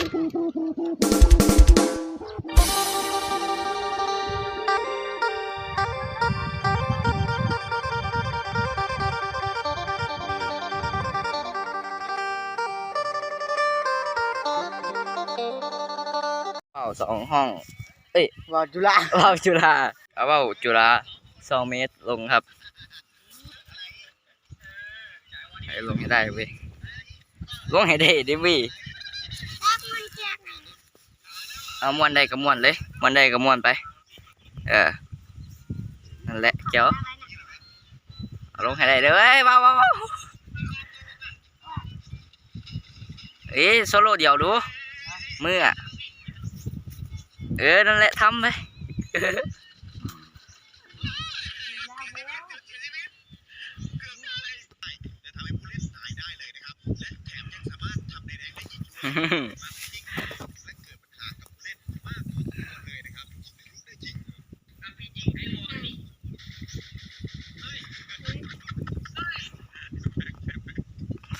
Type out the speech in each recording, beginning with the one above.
เป้าสองห้อง เอ้ยว่าจุฬาเป้าจุฬาเอาเป้าจุฬาสองเมตรลงครับให้ลงให้ได้เว้ยลงให้ได้ดิเวิ เอามวนได้ก็มวนเลยมวนได้ก็มวนไป เออ นั่นแหละเจ้าเอาลงให้ได้เด้อว้ยว้าวว้าวเอ้ยโซโล่เดียวดู มืออะเออ นั่นแหละทำไป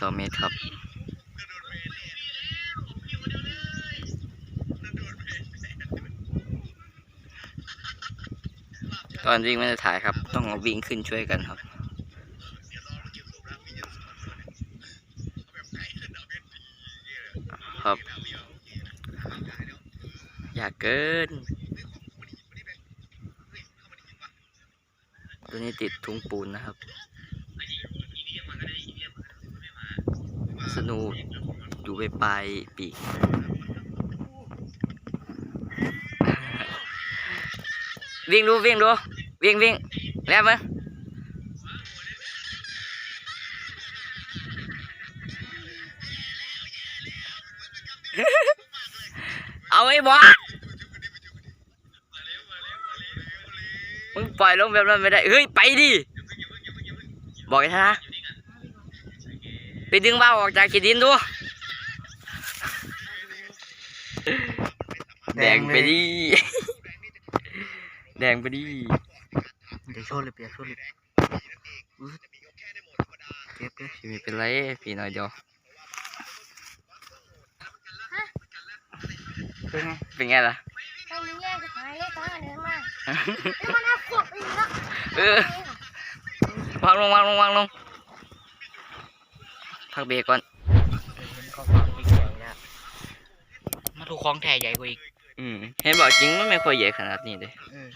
สองเมตรครับตอนวิ่งไม่ได้ถ่ายครับ ต้องเอาวิ่งขึ้นช่วยกันครับ ครับ อยากเกิน ตัวนี้ติดทุงปูนนะครับ นุกดูไปปลายปีกวิ่งดูวิ่งดูวิ่งวิ่งแล้วมั้งเอาไอ้บอสมึงปล่อยลงแบบนั้นไม่ได้ เฮ้ย ไปดิ บอกไอ้ท่านะ ไปดึงบ้าออกจากขีดดินดู แดงไปดิ แดงไปดิเดี๋ยวโชว์เลยเปียกโชว์เลยอื้อเจ็บเลยพี่ไม่เป็นไรพี่น้อยเดียวเป็นไงเป็นไงล่ะตรงนี้แยกสุดท้ายเลยตอนเดินมาแล้วมันเอาขวดอีกแล้วเออวางลงวางลงวางลง พักเบรกก่อนเห็นเขาฟังปีกใหญ่แล้วมาดูคลองแท้ใหญ่กว่าอีก อืมเห็นบอกจริงมันไม่ค่อยใหญ่ขนาดนี้เลย เออ